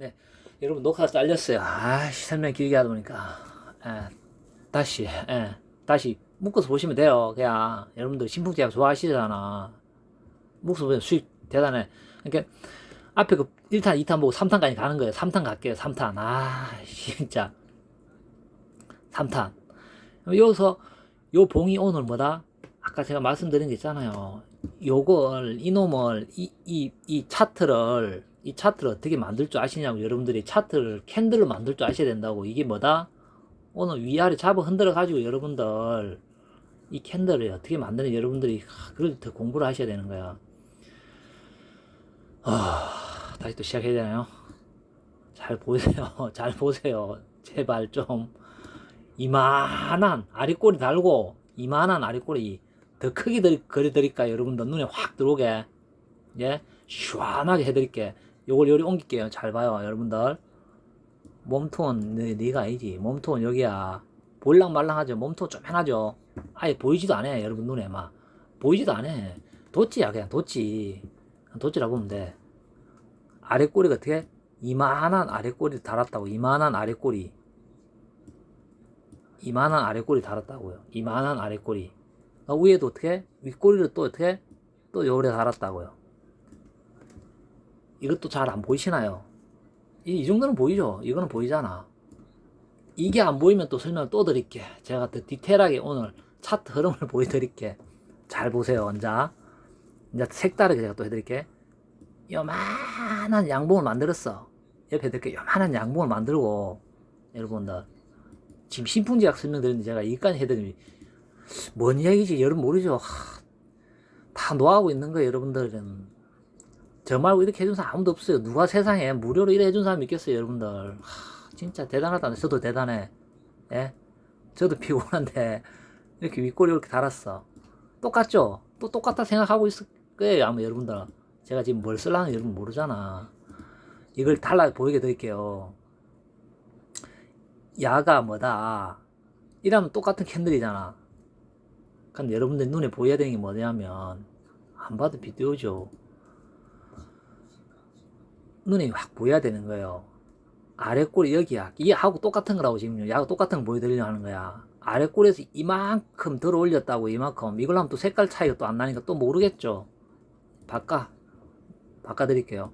네. 여러분 녹화 잘렸어요. 아씨 설명 길게 하다 보니까 예, 다시 예, 다시 묶어서 보시면 돼요. 그냥 여러분들 신풍제약 좋아하시잖아. 묶어서 보면 수익 대단해. 그러니까 앞에 그 1탄, 2탄 보고 3탄까지 가는 거예요. 3탄 갈게요. 3탄. 아 진짜 3탄. 여기서 요 봉이 오늘 뭐다? 아까 제가 말씀드린 게 있잖아요. 요걸 이놈을 이 이 이 차트를 이 차트를 어떻게 만들 줄 아시냐고 여러분들이 차트를 캔들로 만들 줄 아셔야 된다고 이게 뭐다? 오늘 위아래 잡아 흔들어 가지고 여러분들 이 캔들을 어떻게 만드는 여러분들이 하, 그걸 더 공부를 하셔야 되는 거야. 아, 다시 또 시작해야 되나요? 잘 보세요. 잘 보세요. 제발 좀 이만한 아리꼬리 달고 이만한 아리꼬리 더 크게 들- 그려드릴까요? 여러분들 눈에 확 들어오게 예 시원하게 해드릴게 요걸 요리 옮길게요. 잘 봐요 여러분들. 몸통은 네, 네가 아니지. 몸통은 여기야. 볼랑말랑하죠. 몸통 쪼맨하죠. 아예 보이지도 않아 여러분 눈에 막 보이지도 않아. 도찌야 그냥 도찌 도찌라 보면 돼. 아래 꼬리가 어떻게? 이만한 아래 꼬리 달았다고. 이만한 아래 꼬리. 이만한 아래 꼬리 달았다고요. 이만한 아래 꼬리. 아, 위에도 어떻게? 윗꼬리를 또 어떻게? 또 요래 달았다고요 이것도 잘 안 보이시나요? 이, 이 정도는 보이죠? 이거는 보이잖아. 이게 안 보이면 또 설명을 또 드릴게. 제가 더 디테일하게 오늘 차트 흐름을 보여드릴게. 잘 보세요, 혼자. 이제 색다르게 제가 또 해드릴게. 요만한 양봉을 만들었어. 옆에 이렇게 요만한 양봉을 만들고, 여러분들. 지금 신풍지약 설명드렸는데 제가 이까지 해드리면, 뭔 이야기지? 여러분 모르죠? 하, 다 노하고 있는 거예요, 여러분들은. 저 말고 이렇게 해준 사람 아무도 없어요. 누가 세상에 무료로 이래 해준 사람이 있겠어요, 여러분들. 하, 진짜 대단하다. 저도 대단해. 예? 저도 피곤한데, 이렇게 윗꼬리 이렇게 달았어. 똑같죠? 또 똑같다 생각하고 있을 거예요, 아마 여러분들. 제가 지금 뭘 쓰려는 여러분 모르잖아. 이걸 달라 보이게 드릴게요. 야가 뭐다. 이러면 똑같은 캔들이잖아. 근데 여러분들 눈에 보여야 되는 게 뭐냐면, 안 봐도 비디오죠. 눈에 확 보여야 되는 거예요. 아래 꼬리 여기야. 이게 하고 똑같은 거라고 지금 야하고 똑같은 거 보여드리려고 하는 거야. 아래 꼬리에서 이만큼 들어 올렸다고 이만큼. 이걸 하면 또 색깔 차이가 또 안 나니까 또 모르겠죠. 바꿔. 바꿔 드릴게요.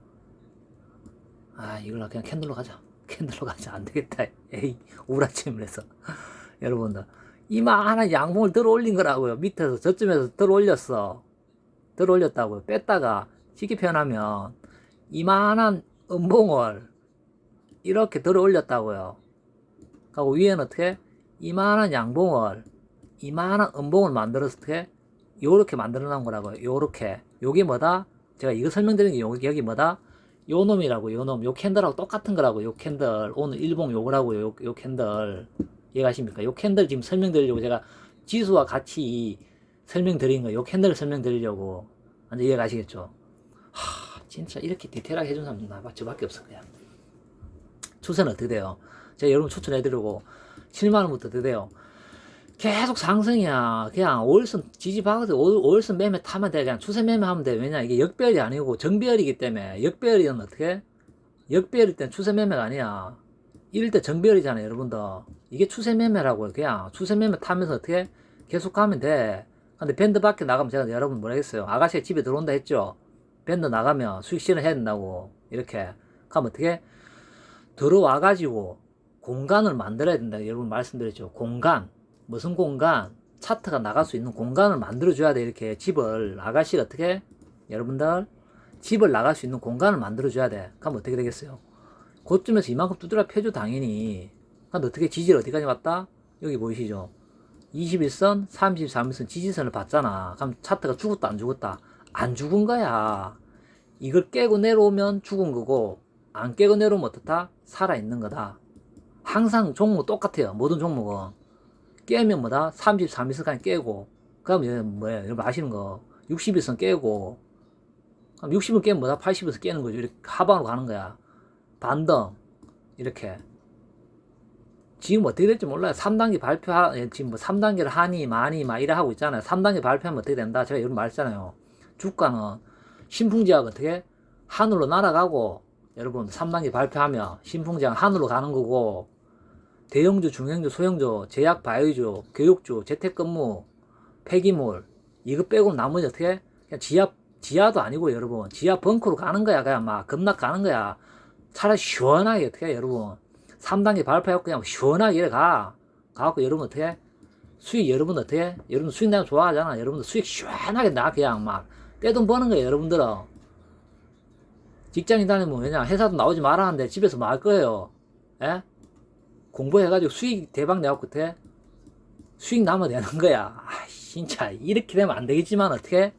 아, 이걸로 그냥 캔들로 가자. 캔들로 가자. 안 되겠다. 에이, 우라침을 해서. 여러분들. 이만한 양봉을 들어 올린 거라고요. 밑에서 저쯤에서 들어 올렸어. 들어 올렸다고요. 뺐다가 쉽게 표현하면 이만한 음봉을 이렇게 들어 올렸다고요. 그리고 위에는 어떻게 이만한 양봉을 이만한 음봉을 만들어서 어떻게 요렇게 만들어 놓은 거라고요. 요렇게 요게 뭐다? 제가 이거 설명드리는 게 여기, 여기 뭐다? 요 놈이라고 요 놈. 요 캔들하고 똑같은 거라고 요 캔들. 오늘 일봉 요거라고요. 요, 요 캔들. 이해가십니까? 요 캔들 지금 설명드리려고 제가 지수와 같이 설명드린 거, 요 캔들을 설명드리려고. 완전 이해가시겠죠? 하, 진짜 이렇게 디테일하게 해준 사람 나 저밖에 없을 거야. 추세는 어떻게 돼요? 제가 여러분 추천해드리고 7만원부터 어떻게 돼요? 계속 상승이야. 그냥 5일선 지지박아서 5일선 매매 타면 돼. 그냥 추세 매매 하면 돼. 왜냐, 이게 역배열이 아니고 정배열이기 때문에. 역배열이는 어떻게? 역배열일 땐 추세 매매가 아니야. 이럴 때 정배열이잖아요, 여러분들. 이게 추세 매매라고요. 그냥 추세 매매 타면서 어떻게? 계속 가면 돼. 근데 밴드 밖에 나가면 제가 여러분 뭐라 했어요? 아가씨가 집에 들어온다 했죠? 밴드 나가면 수익 실현해야 된다고. 이렇게. 그럼 어떻게? 들어와 가지고 공간을 만들어야 된다. 여러분 말씀드렸죠. 공간. 무슨 공간? 차트가 나갈 수 있는 공간을 만들어 줘야 돼. 이렇게 집을 아가씨가 어떻게? 여러분들 집을 나갈 수 있는 공간을 만들어 줘야 돼. 그럼 어떻게 되겠어요? 그쯤에서 이만큼 두드려 펴줘 당연히. 근데 어떻게 지지를 어디까지 왔다? 여기 보이시죠? 21선, 33선 지지선을 봤잖아. 그럼 차트가 죽었다 안 죽었다? 안 죽은 거야. 이걸 깨고 내려오면 죽은 거고 안 깨고 내려오면 어떻다? 살아있는 거다. 항상 종목 똑같아요. 모든 종목은. 깨면 뭐다? 33일선까지 깨고 얘 뭐예요? 여러분 아시는 거 60일선 깨고 그럼 60일 깨면 뭐다? 80일선 깨는 거죠. 이렇게 하방으로 가는 거야. 반등 이렇게 지금 어떻게 될지 몰라요. 3단계 발표, 지금 뭐 3단계를 하니, 많이, 막 이래 하고 있잖아요. 3단계 발표하면 어떻게 된다? 제가 여러분 말했잖아요. 주가는 신풍지하고 어떻게? 하늘로 날아가고, 여러분 3단계 발표하면 신풍장 하늘로 가는 거고 대형주, 중형주, 소형주, 제약, 바이오주, 교육주, 재택근무, 폐기물 이거 빼고 나머지 어떻게 그냥 지하 지하도 아니고 여러분 지하 벙커로 가는 거야 그냥 막 급락 가는 거야. 차라리 시원하게 어떻게 여러분 3단계 발표하고 그냥 시원하게 이래 가. 가갖고 여러분 어떻게 수익 여러분 어떻게 여러분 수익 내면 좋아하잖아. 여러분들 수익 시원하게 나 그냥 막. 떼 돈 버는 거예요 여러분들은 직장인 다니면 왜냐 회사도 나오지 말라는데 집에서 뭐할 거예요? 예? 공부해가지고 수익 대박 내갖고 어떻게 수익 나면 되는 거야. 아 진짜 이렇게 되면 안 되겠지만 어떻게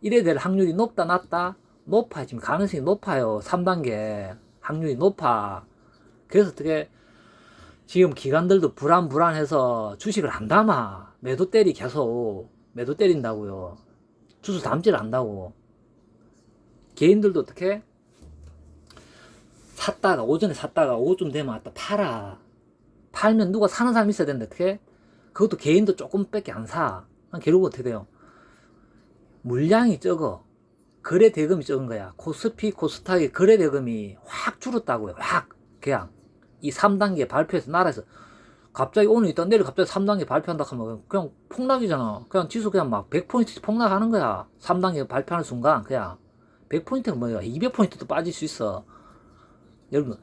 이래 될 확률이 높다 낮다? 높아. 지금 가능성이 높아요 3단계. 확률이 높아. 그래서 어떻게 지금 기관들도 불안불안해서 주식을 안 담아. 매도 때리 계속. 매도 때린다고요 주수 담질 않다고. 개인들도 어떻게? 샀다가 오전에 샀다가 오후쯤 되면 왔다 팔아. 팔면 누가 사는 사람 있어야 되는데 어떻게? 그것도 개인도 조금 밖에 안 사. 결국 어떻게 돼요? 물량이 적어. 거래 대금이 적은 거야. 코스피 코스닥의 거래 대금이 확 줄었다고요. 확. 그냥. 이 3단계 발표해서 나라에서 갑자기 오늘 있다 내일 갑자기 3단계 발표한다 하면 그냥 폭락이잖아. 그냥 지수 그냥 막 100포인트 폭락하는 거야. 3단계 발표하는 순간 그냥. 100포인트가 뭐야? 200포인트도 빠질 수 있어. 여러분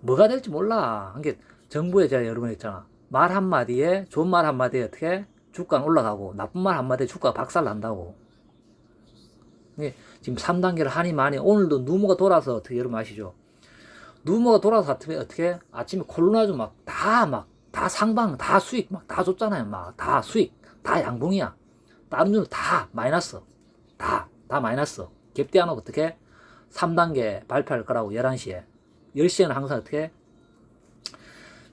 뭐가 될지 몰라. 한게 정부에 제가 여러분 했잖아. 말 한마디에 좋은 말 한마디에 어떻게 주가는 올라가고 나쁜 말 한마디에 주가가 박살 난다고. 이게 지금 3단계를 하니 많이 오늘도 누모가 돌아서 어떻게 여러분 아시죠? 누모가 돌아서 같으면 어떻게 아침에 콜로나주 막다막 다 상방 다 수익 막 다 줬잖아요 막 다 수익 다 양봉이야 다른 주는 다 마이너스 다 다 마이너스 갭대 안 하고 어떻게 3단계 발표할 거라고 11시에 10시에는 항상 어떻게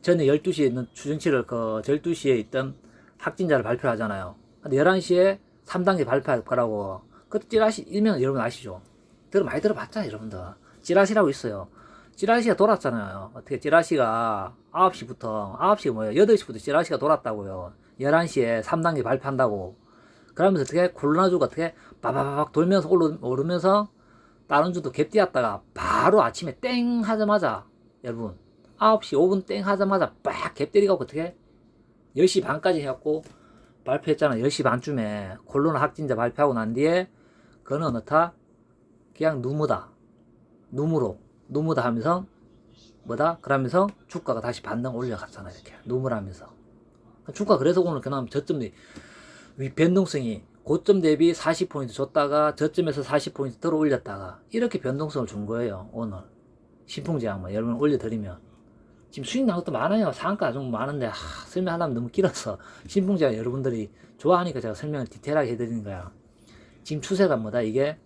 전에 12시에 있는 추정치를 그 12시에 있던 확진자를 발표하잖아요. 근데 11시에 3단계 발표할 거라고 그 찌라시 일명 여러분 아시죠? 들어 많이 들어봤잖아요, 여러분들. 찌라시라고 있어요. 찌라시가 돌았잖아요. 어떻게 찌라시가 9시부터 9시가 뭐예요? 8시부터 찌라시가 돌았다고요. 11시에 3단계 발표한다고. 그러면서 어떻게 콜로나주가 어떻게 바바바박 돌면서 오르면서 다른 주도 갭 뛰었다가 바로 아침에 땡 하자마자 여러분 9시 5분 땡 하자마자 빡 갭 때리고 어떻게 10시 반까지 해갖고 발표했잖아 10시 반쯤에 콜로나 확진자 발표하고 난 뒤에 그는 어떻다 그냥 누무다 누무로 누무다 하면서 뭐다? 그러면서 주가가 다시 반등 올려갔잖아 이렇게. 누무라면서. 주가 그래서 오늘 그나마 저점이 위 변동성이 고점 대비 40포인트 줬다가 저점에서 40포인트 들어 올렸다가 이렇게 변동성을 준 거예요 오늘. 신풍제약 뭐 여러분 올려드리면. 지금 수익 나는 것도 많아요. 상가 좀 많은데 하, 설명하려면 너무 길어서. 신풍제약 여러분들이 좋아하니까 제가 설명을 디테일하게 해드리는 거야. 지금 추세가 뭐다 이게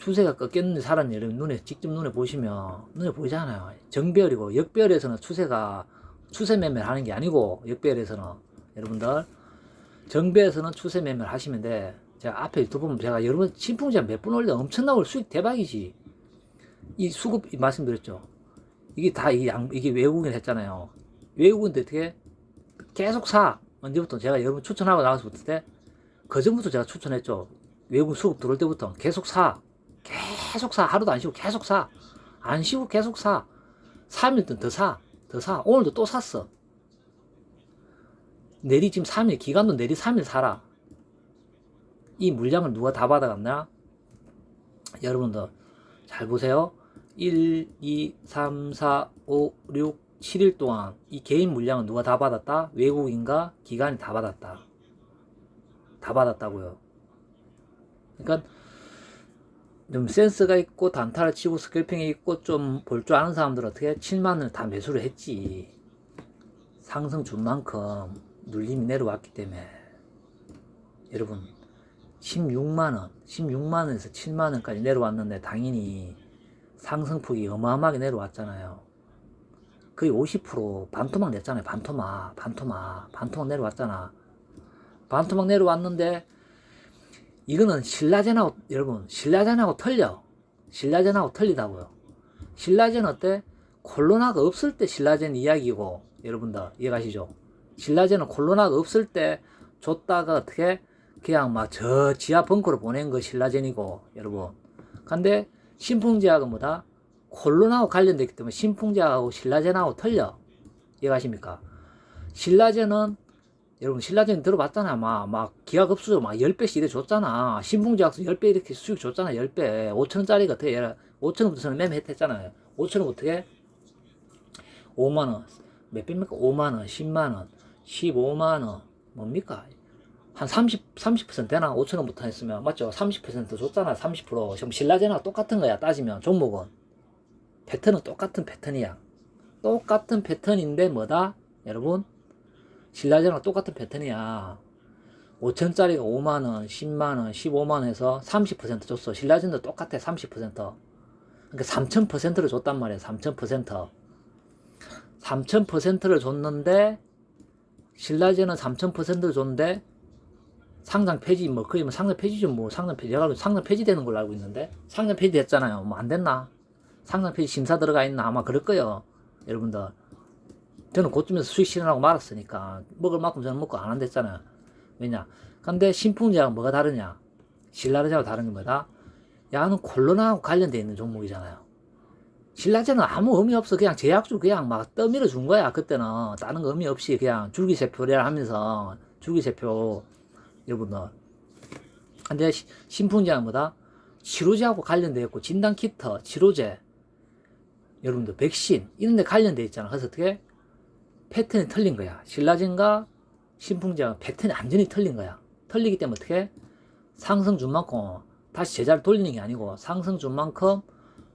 추세가 꺾였는데 살았는 여러분 눈에 직접 눈에 보시면 눈에 보이잖아요 정별이고 역별에서는 추세가 추세 매매를 하는 게 아니고 역별에서는 여러분들 정배에서는 추세 매매를 하시면 돼. 제가 앞에 유튜브 보면 제가 여러분 신풍제 몇분 올려 엄청나고 수익 대박이지. 이 수급 말씀드렸죠. 이게 다 이게 양 이게 외국인 했잖아요. 외국인들 어떻게 계속 사. 언제부터 제가 여러분 추천하고 나왔을 때 그 전부터 제가 추천했죠. 외국 수급 들어올 때부터 계속 사. 계속 사. 하루도 안 쉬고 계속 사. 안 쉬고 계속 사. 3일 더 사. 더 사. 오늘도 또 샀어. 내리 지금 3일, 기간도 내리 3일 살아. 이 물량을 누가 다 받아갔나? 여러분들, 잘 보세요. 1, 2, 3, 4, 5, 6, 7일 동안 이 개인 물량은 누가 다 받았다? 외국인과 기관이 다 받았다. 다 받았다고요. 그러니까 좀 센스가 있고 단타를 치고 스크래핑이 있고 좀 볼 줄 아는 사람들 어떻게 7만을 다 매수를 했지. 상승 준 만큼 눌림이 내려왔기 때문에. 여러분 16만원 16만원에서 7만원까지 내려왔는데 당연히 상승폭이 어마어마하게 내려왔잖아요. 거의 50% 반토막 냈잖아요. 반토막 반토막 반토막 내려왔잖아. 반토막 내려왔는데 이거는 신라젠하고 여러분 신라젠하고 틀려 신라젠하고 틀리다고요 신라젠 어때? 콜로나가 없을 때 신라젠 이야기고 여러분들 이해가시죠? 신라제는 콜로나가 없을 때 줬다가 어떻게 그냥 막 저 지하 벙커로 보낸 거 신라젠이고 여러분. 근데 신풍제약은 뭐다? 콜론하고 관련되기 때문에 신풍제약하고 신라젠하고 틀려. 이해가십니까? 신라젠은 여러분 신라젠 들어봤잖아. 막, 막 기하급수로 막 10배씩 이래 줬잖아. 신풍제약도 10배 이렇게 수익 줬잖아. 10배. 5천원짜리가 어떻게 5천원부터 저는 매매 했댔잖아요. 5천원 어떻게? 5만원. 몇 배입니까? 5만원, 10만원, 15만원. 뭡니까? 한 30, 30% 되나? 5천원부터 했으면. 맞죠? 30% 줬잖아. 30%. 지금 신라젠하고 똑같은 거야. 따지면. 종목은. 패턴은 똑같은 패턴이야. 똑같은 패턴인데 뭐다? 여러분? 신라젠하고 똑같은 패턴이야. 5천짜리가 5만원, 10만원, 15만원 해서 30% 줬어. 신라젠도 똑같아. 30%. 그러니까 3000%를 줬단 말이야. 3000%. 3000%를 줬는데 신라젠은 3000%를 줬는데 상장 폐지 뭐 거의 뭐 상장 폐지죠 뭐 상장 폐지 내가 상장 폐지되는 걸로 알고 있는데 상장 폐지 됐잖아요 뭐 안 됐나 상장 폐지 심사 들어가 있나 아마 그럴 거예요 여러분들 저는 그쯤에서 수익 실현하고 말았으니까 먹을 만큼 저는 먹고 안 한댔잖아요 왜냐 근데 신풍제하고 뭐가 다르냐 신라젠하고 다른 게 뭐다 야는 콜로나하고 관련돼 있는 종목이잖아요 신라젠은 아무 의미 없어. 그냥 제약주 그냥 막 떠밀어 준 거야. 그때는 다른 거 의미 없이 그냥 줄기세표를 하면서 줄기세표 여러분들. 근데 시- 신풍제는 뭐다? 치료제하고 관련돼 있고 진단키트, 치료제, 여러분들 백신 이런 데 관련돼 있잖아. 그래서 어떻게 패턴이 틀린 거야. 신라젠과 신풍제가 패턴이 완전히 틀린 거야. 틀리기 때문에 어떻게 상승 준 만큼 다시 제자리 돌리는 게 아니고 상승 준 만큼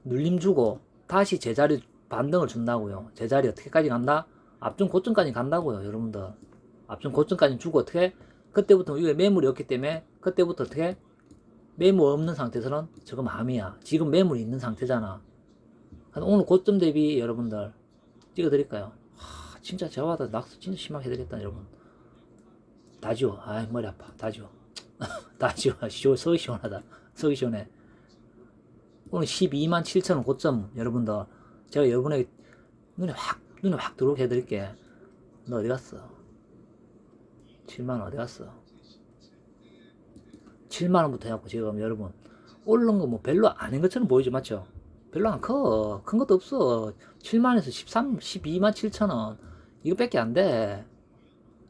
눌림 주고 다시 제자리 반등을 준다고요. 제자리 어떻게까지 간다? 앞중 고점까지 간다고요, 여러분들. 앞중 고점까지 주고 어떻게? 그때부터 이게 매물이 없기 때문에 그때부터 어떻게? 매물 없는 상태에서는 저거 마음이야. 지금 매물이 있는 상태잖아. 오늘 고점 대비 여러분들 찍어드릴까요? 하, 진짜 저와다 낙수 진짜 심하게 해드렸다, 여러분. 다 지워. 아이, 머리 아파. 다 지워. 다 지워. 시원, 속이 시원하다. 속이 시원해. 오늘 12만 7천 원 고점 여러분들 제가 여러분에게 눈에 확 눈에 확 들어오게 해드릴게 너 어디 갔어 7만 원 어디 갔어 7만 원부터 해갖고 지금 여러분 오른 거 뭐 별로 아닌 것처럼 보이지 맞죠 별로 안 커 큰 것도 없어 7만에서 13 12만 7천 원 이거밖에 안 돼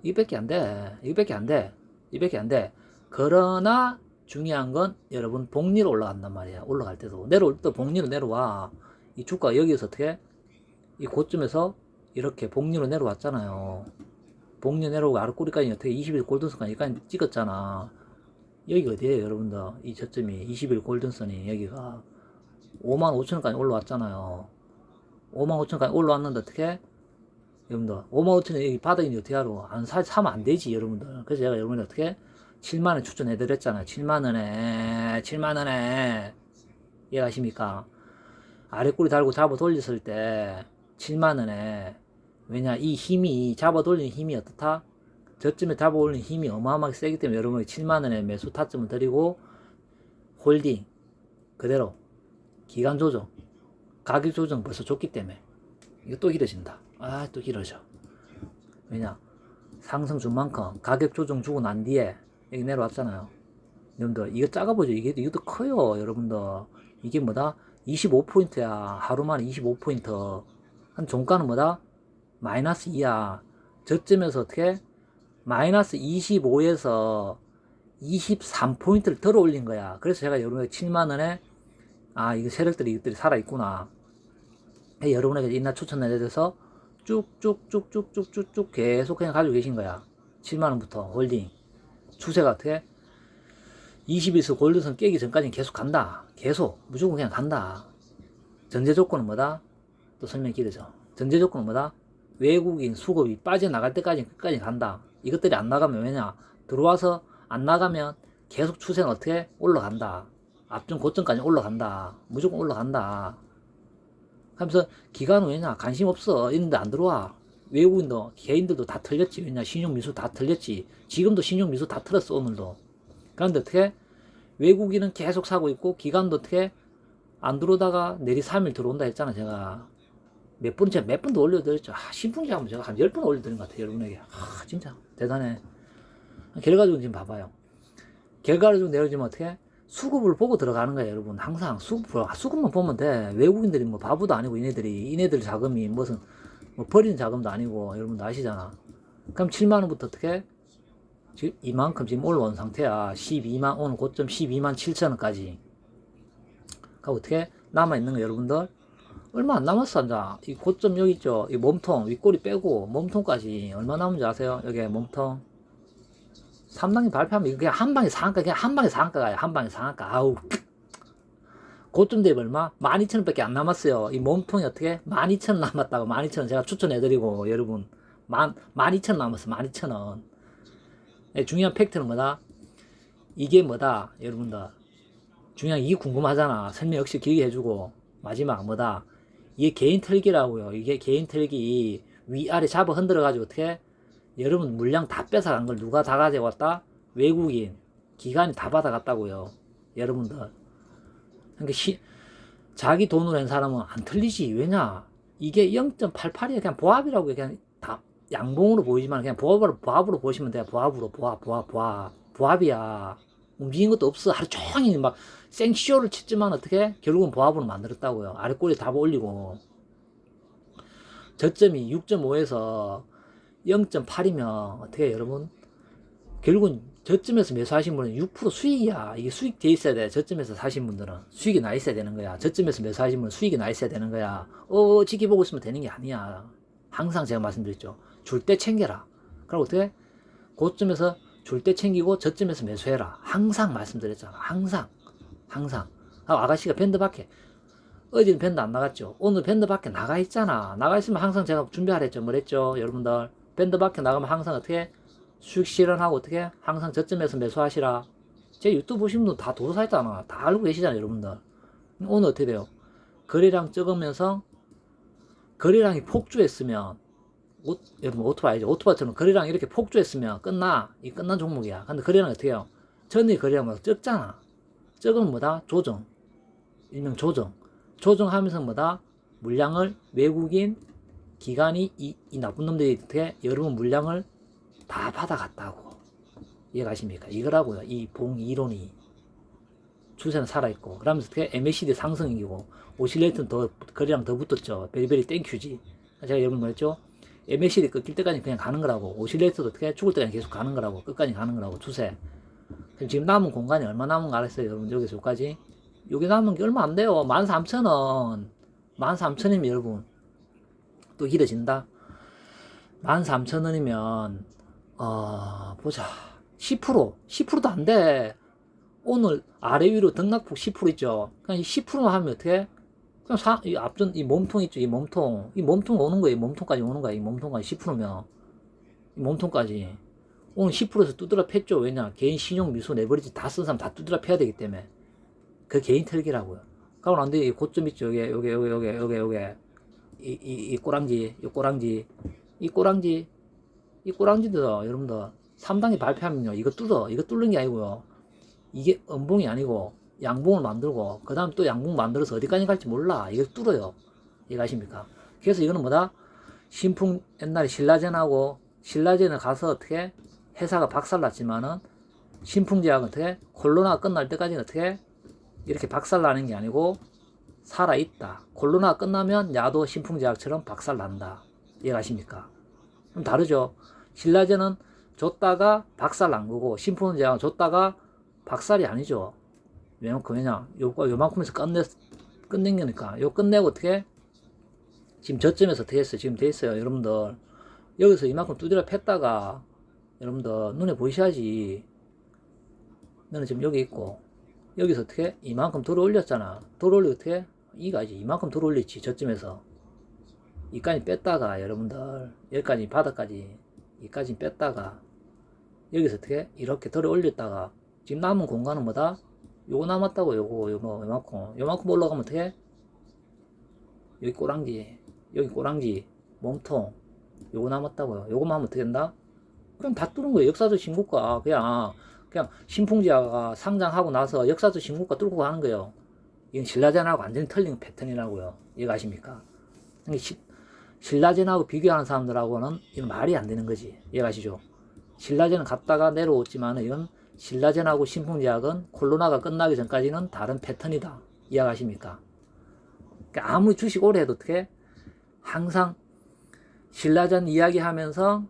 이거밖에 안 돼 이거밖에 안 돼 이거밖에 안 돼 그러나 중요한 건 여러분 복리로 올라간단 말이야. 올라갈 때도 내려올 때 복리로 내려와. 이 주가 여기서 어떻게 이 고점에서 이렇게 복리로 내려왔잖아요. 복리 내려오고 아랫꼬리까지 어떻게 20일 골든선까지 여기까지 찍었잖아. 여기 어디에요, 여러분들? 이 저점이 20일 골든선이 여기가 5만 5천원까지 올라왔잖아요. 5만 5천원까지 올라왔는데 어떻게? 여러분들 5만 5천원 여기 바닥인데 어떻게 하러 안 사, 사면 안 되지 여러분들. 그래서 제가 여러분들 어떻게 7만원 추천해 드렸잖아요. 7만원에, 7만원에. 이해가십니까? 아랫꼬리 달고 잡아 돌렸을 때, 7만원에. 왜냐, 이 힘이, 잡아 돌리는 힘이 어떻다? 저쯤에 잡아 올리는 힘이 어마어마하게 세기 때문에 여러분이 7만원에 매수 타점을 드리고, 홀딩. 그대로. 기간 조정. 가격 조정 벌써 줬기 때문에. 이거 또 길어진다. 아, 또 길어져. 왜냐, 상승 준 만큼 가격 조정 주고 난 뒤에 여기 내려왔잖아요. 여러분들, 이거 작아 보죠? 이게, 이것도 커요, 여러분들. 이게 뭐다? 25포인트야. 하루 만에 25포인트. 한 종가는 뭐다? 마이너스 2야. 저점에서 어떻게? 마이너스 25에서 23포인트를 덜어 올린 거야. 그래서 제가 여러분에게 7만원에, 아, 이거 세력들이, 이것들이 살아있구나. 여러분에게 인나 추천 내려서 쭉쭉쭉쭉쭉쭉쭉 계속 그냥 가지고 계신 거야. 7만원부터 홀딩. 추세가 어떻게? 20일서 골드선 깨기 전까지는 계속 간다. 계속. 무조건 그냥 간다. 전제 조건은 뭐다? 또 설명 길어져. 전제 조건은 뭐다? 외국인 수급이 빠져나갈 때까지 끝까지 간다. 이것들이 안 나가면 왜냐? 들어와서 안 나가면 계속 추세는 어떻게? 올라간다. 앞중 고점까지 올라간다. 무조건 올라간다. 하면서 기간은 왜냐? 관심 없어. 이런데 안 들어와. 외국인 도 개인들도 다 틀렸지. 왜냐? 신용미수 다 틀렸지. 지금도 신용미수 다 틀었어, 오늘도. 그런데 어떻게? 외국인은 계속 사고 있고, 기간도 어떻게? 안 들어오다가 내리 3일 들어온다 했잖아, 제가. 몇 번, 제가 몇 번도 올려드렸죠. 아, 신풍지 한번 제가 한 10번 올려드린 것 같아요, 여러분에게. 아, 진짜. 대단해. 결과적으로 지금 봐봐요. 결과를 좀 내려주면 어떻게? 수급을 보고 들어가는 거예요, 여러분. 항상 수급, 수급만 보면 돼. 외국인들이 뭐 바보도 아니고, 이네들이, 이네들 자금이 무슨, 뭐 버리는 자금도 아니고, 여러분 아시잖아. 그럼 7만원부터 어떻게? 지금 이만큼 지금 올라온 상태야. 12만, 오늘 고점 12만 7천원까지. 그 어떻게? 남아있는 거 여러분들? 얼마 안 남았어, 이제. 이 고점 여기 있죠? 이 몸통, 윗꼬리 빼고, 몸통까지. 얼마 남은지 아세요? 여기 몸통. 3단계 발표하면 그냥 한 방에 상한가, 그냥 한 방에 상한가 가요. 한 방에 상한가. 아우. 고점 대비 얼마? 12,000원 밖에 안 남았어요. 이 몸통이 어떻게? 12,000원 남았다고. 12,000원 제가 추천해드리고, 여러분. 만, 12,000원 남았어. 12,000원. 예, 중요한 팩트는 뭐다? 이게 뭐다? 여러분들. 중요한 이게 궁금하잖아. 설명 역시 길게 해주고. 마지막 뭐다? 이게 개인 털기라고요. 이게 개인 털기 위아래 잡아 흔들어가지고 어떻게? 여러분 물량 다 뺏어간 걸 누가 다 가져왔다? 외국인. 기관이 다 받아갔다고요. 여러분들. 그러니까 시, 자기 돈으로 한 사람은 안 틀리지. 왜냐? 이게 0.88이야. 그냥 보합이라고 그냥 다 양봉으로 보이지만 그냥 보합으로, 보합으로 보시면 돼요. 보합으로, 보합, 보합, 보합. 보합이야. 움직인 것도 없어. 하루 종일 막 생쇼를 쳤지만 어떻게? 결국은 보합으로 만들었다고요. 아래 꼬리 다 올리고. 저점이 6.5에서 0.8이면 어떻게 여러분? 결국은 저점에서 매수하신 분은 6% 수익이야. 이게 수익 돼 있어야 돼. 저점에서 사신 분들은 수익이 나 있어야 되는 거야. 저점에서 매수하신 분은 수익이 나 있어야 되는 거야. 어, 지켜보고 있으면 되는 게 아니야. 항상 제가 말씀드렸죠. 줄 때 챙겨라. 그럼 어떻게? 고점에서 줄 때 챙기고 저점에서 매수해라. 항상 말씀드렸잖아. 항상. 항상. 아, 아가씨가 밴드 밖에. 어제는 밴드 안 나갔죠. 오늘 밴드 밖에 나가 있잖아. 나가 있으면 항상 제가 준비하라 했죠. 뭐랬죠? 여러분들. 밴드 밖에 나가면 항상 어떻게? 수익 실현하고 어떻게? 항상 저점에서 매수하시라. 제 유튜브 보시는 분들 다 도도사 했잖아. 다 알고 계시잖아요, 여러분들. 오늘 어떻게 돼요? 거래량 적으면서 거래량이 폭주했으면 오, 여러분 오토바이죠. 오토바이처럼 거래량 이렇게 폭주했으면 끝나. 이 끝난 종목이야. 근데 거래량 어떻게 해요? 전에 거래량 막 적잖아. 적으면 뭐다? 조정. 일명 조정. 조정하면서 뭐다? 물량을 외국인 기관이 이, 이 나쁜 어떻게 여러분 물량을 다 받아갔다고. 이해가십니까? 이거라고요. 이 봉 이론이. 추세는 살아있고. 그러면서 어떻게 MACD 상승이고, 오실레이트는 더, 거리랑 더 붙었죠. 베리베리 땡큐지. 제가 여러분 뭐랬죠? MACD 끊길 때까지 그냥 가는 거라고. 오실레이트도 어떻게 죽을 때까지 계속 가는 거라고. 끝까지 가는 거라고. 추세. 그럼 지금 남은 공간이 얼마 남은 거 알았어요? 여러분, 여기서 여기까지. 여기 남은 게 얼마 안 돼요. 13,000원. 13,000원이면 여러분. 또 길어진다. 13,000원이면, 어, 보자. 10%, 10%도 안 돼. 오늘 아래 위로 등락폭 10% 있죠. 그냥 10%만 하면 어떻게? 그냥 사, 이 앞전, 이 몸통 있죠. 이 몸통. 이 몸통 오는 거예요. 이 몸통까지 오는 거야. 이 몸통까지 10%면. 이 몸통까지. 오늘 10%에서 두드려 팼죠. 왜냐? 개인 신용 미수 내버리지 다 쓴 사람 다 두드려 패야 되기 때문에. 그 개인 털기라고요. 그러고 안 돼. 이 고점 있죠. 여기, 여기, 여기, 여기, 여기, 여기. 이, 이, 이 꼬랑지, 이 꼬랑지. 이 꼬랑지. 이 꼬랑지들, 여러분들. 3단계 발표하면요. 이거 뚫어. 이거 뚫는 게 아니고요. 이게 음봉이 아니고 양봉을 만들고 그 다음 또 양봉 만들어서 어디까지 갈지 몰라. 이거 뚫어요. 이거 아십니까? 그래서 이거는 뭐다? 신풍 옛날에 신라젠하고 신라젠에 가서 어떻게 회사가 박살났지만은 신풍제약은 어떻게 콜로나 끝날 때까지는 어떻게 이렇게 박살나는 게 아니고 살아있다. 콜로나 끝나면 야도 신풍제약처럼 박살난다. 이해가십니까? 그럼 다르죠. 신라젠은 줬다가 박살난 거고 신풍제약은 줬다가 박살이 아니죠. 왜냐면 왜냐 요거 요만큼에서 끝내 끝낸 거니까 요 끝내고 어떻게 지금 저점에서 어떻게 했어요? 지금 돼 있어요, 여러분들. 여기서 이만큼 두드려 팼다가 여러분들 눈에 보이셔야지. 너는 지금 여기 있고 여기서 어떻게 이만큼 들어 올렸잖아. 들어 올리 어떻게 이가지 이만큼 들어 올렸지 저점에서 이까지 뺐다가 여러분들 여기까지 바닥까지 이까지 뺐다가 여기서 어떻게 이렇게 들어 올렸다가 지금 남은 공간은 뭐다? 요거 남았다고 요거 요거 요만큼 요만큼 올라가면 어떻게? 여기 꼬랑지 여기 꼬랑지 몸통 요거 남았다고요 요거만 하면 어떻게 된다? 그냥 다 뚫은 거예요 역사적 신고가 그냥 그냥 신풍지아가 상장하고 나서 역사적 신고가 뚫고 가는 거예요 이건 신라젠하고 완전히 틀린 패턴이라고요 이해가 아십니까? 시, 신라젠하고 비교하는 사람들하고는 이건 말이 안 되는 거지 이해가시죠? 신라젠은 갔다가 내려왔지만 이건 신라젠하고 신풍제약은 코로나가 끝나기 전까지는 다른 패턴이다. 이해가십니까? 그러니까 아무리 주식 오래 해도 어떻게 항상 신라젠 이야기하면서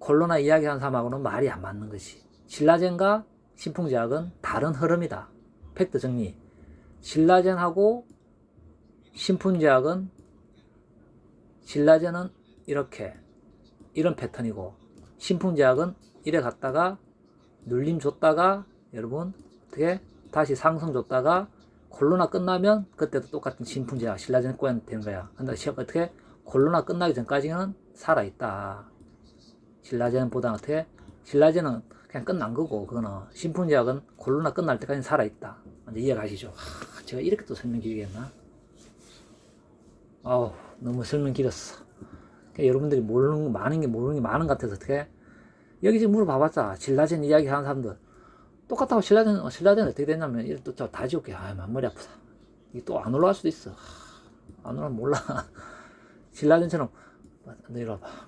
코로나 이야기하는 사람하고는 말이 안 맞는 것이. 신라젠과 신풍제약은 다른 흐름이다. 팩트 정리. 신라젠하고 신풍제약은 신라젠은 이렇게 이런 패턴이고 신풍제약은 이래 갔다가 눌림 줬다가 여러분 어떻게 다시 상승 줬다가 코로나 끝나면 그때도 똑같은 신풍제약 신라젠 꼬야 되는 거야. 근데 시- 어떻게 코로나 끝나기 전까지는 살아 있다. 신라젠보다 어떻게 신라젠은 그냥 끝난 거고 그거는 신풍제약은 코로나 끝날 때까지 살아 있다. 이제 이해가시죠? 하, 제가 이렇게 또 설명 길겠나? 아우 너무 설명 길었어. 그러니까 여러분들이 모르는 거 많은 게 모르는 게 많은 것 같아서 어떻게 여기 지금 물어봐봤자 신라젠 이야기 하는 사람들 똑같다고 신라젠 어, 신라젠 어떻게 됐냐면 이래 또다 지울게 아 만머리 아프다 이게 또 안 올라갈 수도 있어 하, 안 올라면 몰라 신라젠처럼 너 이리 와봐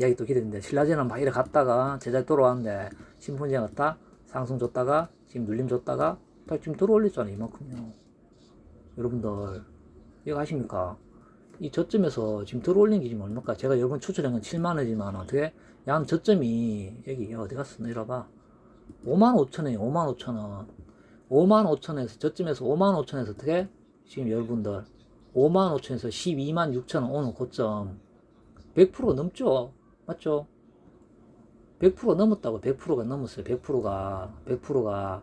이야기 또 기대된데 신라젠은 막 이래 갔다가 제자리 돌아왔는데 신분제 갔다 상승 줬다가 지금 눌림 줬다가 다 지금 들어 올렸잖아 이만큼요. 여러분들 이거 아십니까? 이 저점에서 지금 들어 올린 게 지금 얼마까? 제가 여러분 추천한 건 7만 원이지만 어떻게? 양 저점이 여기 어디 갔어 내려봐. 5만 5천 원이 5만 5천 원. 5만 5천 원에서 저점에서 5만 5천 원에서 어떻게? 지금 여러분들 5만 5천원에서 12만 6천 원 오는 고점. 100% 넘죠 맞죠? 100% 넘었다고 100%가 넘었어요. 100%가 100%가.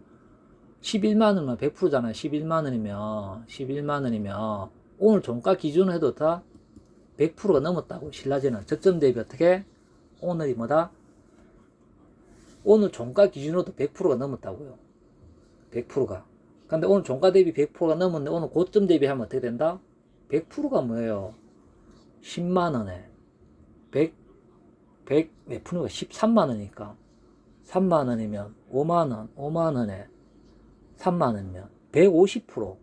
11만 원이면 100%잖아요. 11만 원이면 11만 원이면 오늘 종가 기준으로 해도 다 100%가 넘었다고 신라제는. 저점 대비 어떻게? 오늘이 뭐다? 오늘 종가 기준으로도 100%가 넘었다고요. 100%가. 근데 오늘 종가 대비 100%가 넘었는데 오늘 고점 대비하면 어떻게 된다? 100%가 뭐예요? 10만 원에. 100 100, 몇 푼이가 13만원이니까. 3만원이면 5만원 5만원에 3만원이면 150%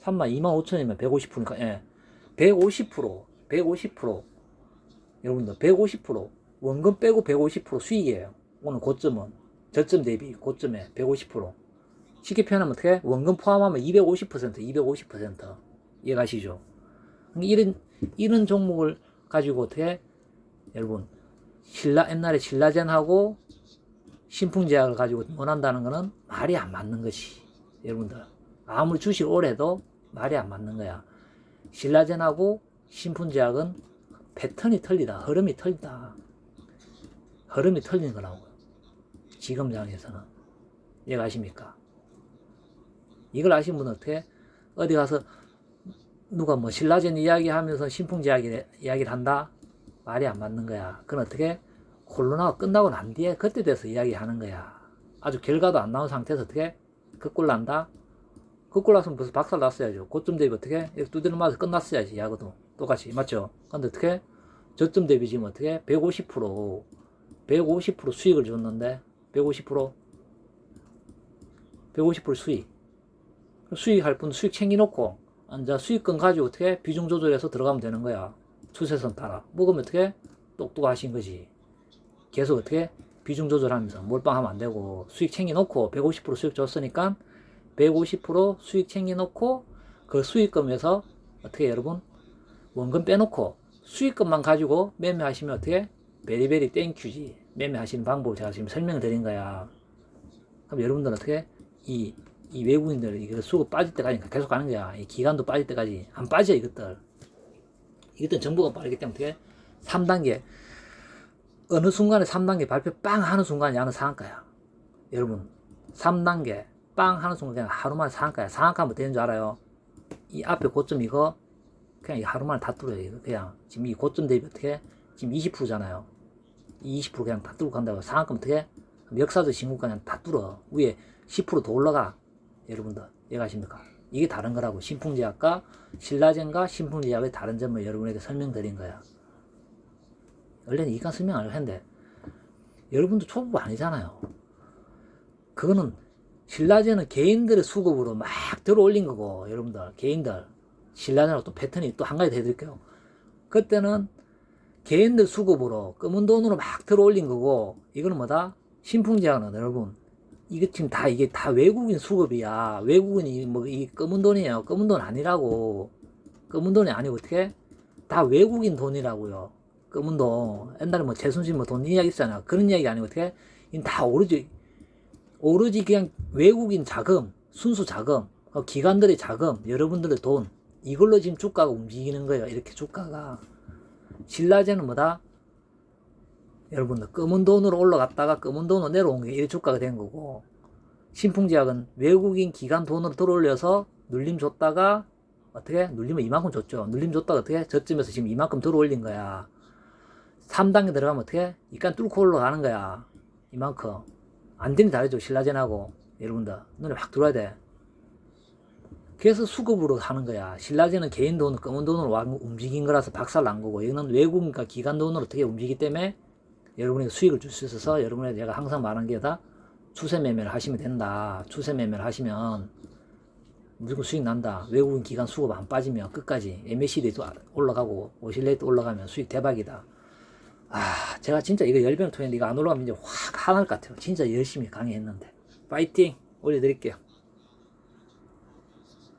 3만 2만 5천이면 150%니까. 예. 150% 150% 여러분들 150% 원금 빼고 150% 수익이에요. 오늘 고점은 저점 대비 고점에 150% 쉽게 표현하면 어떻게 원금 포함하면 250% 250% 이해가시죠? 이런 이런 종목을 가지고 어떻게 여러분 신라 옛날에 신라젠하고 신풍제약을 가지고 원한다는 거는 말이 안 맞는 것이 여러분들 아무리 주식 오래도 말이 안 맞는 거야. 신라젠하고 신풍제약은 패턴이 틀리다. 흐름이 틀리다. 흐름이 틀린 거라고요. 지금 장에서는. 이해가 아십니까? 이걸 아시는 분은 어떻게? 어디 가서 누가 뭐 신라젠 이야기 하면서 신풍제약 이야기를 한다? 말이 안 맞는 거야. 그건 어떻게? 코로나가 끝나고 난 뒤에 그때 돼서 이야기하는 거야. 아주 결과도 안 나온 상태에서 어떻게? 그꼴 난다? 그꼴 났으면 벌써 박살 났어야죠. 고점 대비 어떻게? 이렇게 두드려 맞아서 끝났어야지, 야구도. 똑같이. 맞죠? 근데 어떻게? 저점 대비 지금 어떻게? 150%, 150% 수익을 줬는데, 150%, 150% 수익. 수익할 분 수익 챙겨놓고, 이제 수익금 가지고 어떻게? 비중 조절해서 들어가면 되는 거야. 추세선 따라. 먹으면 어떻게? 똑똑하신 거지. 계속 어떻게? 비중 조절하면서 몰빵하면 안 되고, 수익 챙겨놓고, 150% 수익 줬으니까, 150% 수익 챙겨놓고 그 수익금에서 어떻게 여러분 원금 빼놓고 수익금만 가지고 매매하시면 어떻게 베리베리 땡큐지 매매하시는 방법을 제가 지금 설명을 드린 거야 그럼 여러분들은 어떻게 이, 이 외국인들 이거 수급 빠질 때까지 계속 가는 거야 이 기간도 빠질 때까지 안 빠져 이것들 이것들 정보가 빠르기 때문에 어떻게 3단계 어느 순간에 3단계 발표 빵 하는 순간이 하는 상한가야 여러분 3단계 빵 하는 순간 그냥 하루 만에 상한가야. 상한가 뭐 되는 줄 알아요? 이 앞에 고점 이거 그냥 이 하루 만에 다 뚫어요. 이거 그냥 지금 이 고점 대비 어떻게 지금 20%잖아요. 이20% 그냥 다 뚫고 간다고 상한가 어떻게 역사적 신고가 그냥 다 뚫어. 위에 10%더 올라가. 여러분들 이해가십니까? 이게 다른 거라고 신풍제약과 신라젠과 신풍제약의 다른 점을 여러분에게 설명드린 거야. 원래는 이간 설명 안 했는데 여러분도 초보 아니잖아요. 그거는 신라젠은 개인들의 수급으로 막 들어 올린 거고, 여러분들, 개인들. 신라젠은 또 패턴이 또 한 가지 더 해드릴게요. 그때는 개인들 수급으로 검은 돈으로 막 들어 올린 거고, 이거는 뭐다? 신풍제약은 여러분 이게 지금 다 이게 다 외국인 수급이야. 외국인이 뭐 이 검은 돈이에요. 검은 돈 아니라고. 검은 돈이 아니고 어떻게 다 외국인 돈이라고요. 검은 돈. 옛날에 뭐 최순실 뭐돈 이야기 있잖아. 그런 이야기 아니고 어떻게 다 오로지 오로지 그냥 외국인 자금 순수 자금 어, 기관들의 자금 여러분들의 돈. 이걸로 지금 주가가 움직이는 거예요. 이렇게 주가가. 신라제는 뭐다 여러분들 검은 돈으로 올라갔다가 검은 돈으로 내려온 게 1주가가 된 거고 신풍제약은 외국인 기관 돈으로 들어올려서 눌림 줬다가 어떻게 눌림을 이만큼 줬죠. 눌림 줬다가 어떻게 저쯤에서 지금 이만큼 들어올린 거야. 3단계 들어가면 어떻게 이깐 뚫고 올라가는 거야. 이만큼. 안되니 다르죠 신라젠하고. 여러분들 눈에 확 들어와야 돼. 그래서 수급으로 하는 거야. 신라젠은 개인 돈 검은 돈으로 와- 움직인 거라서 박살 난 거고 이거는 외국인과 기관 돈으로 어떻게 움직이기 때문에 여러분에게 수익을 줄 수 있어서 여러분에게 제가 항상 말한 게 다 추세 매매를 하시면 된다. 추세 매매를 하시면 무조건 수익 난다. 외국인 기관 수급 안 빠지면 끝까지 MACD도 올라가고 오실레이트 올라가면 수익 대박이다. 아, 제가 진짜 이거 열변을 통했는데 이거 안 올라가면 이제 확 화날 것 같아요. 진짜 열심히 강의했는데. 파이팅! 올려드릴게요.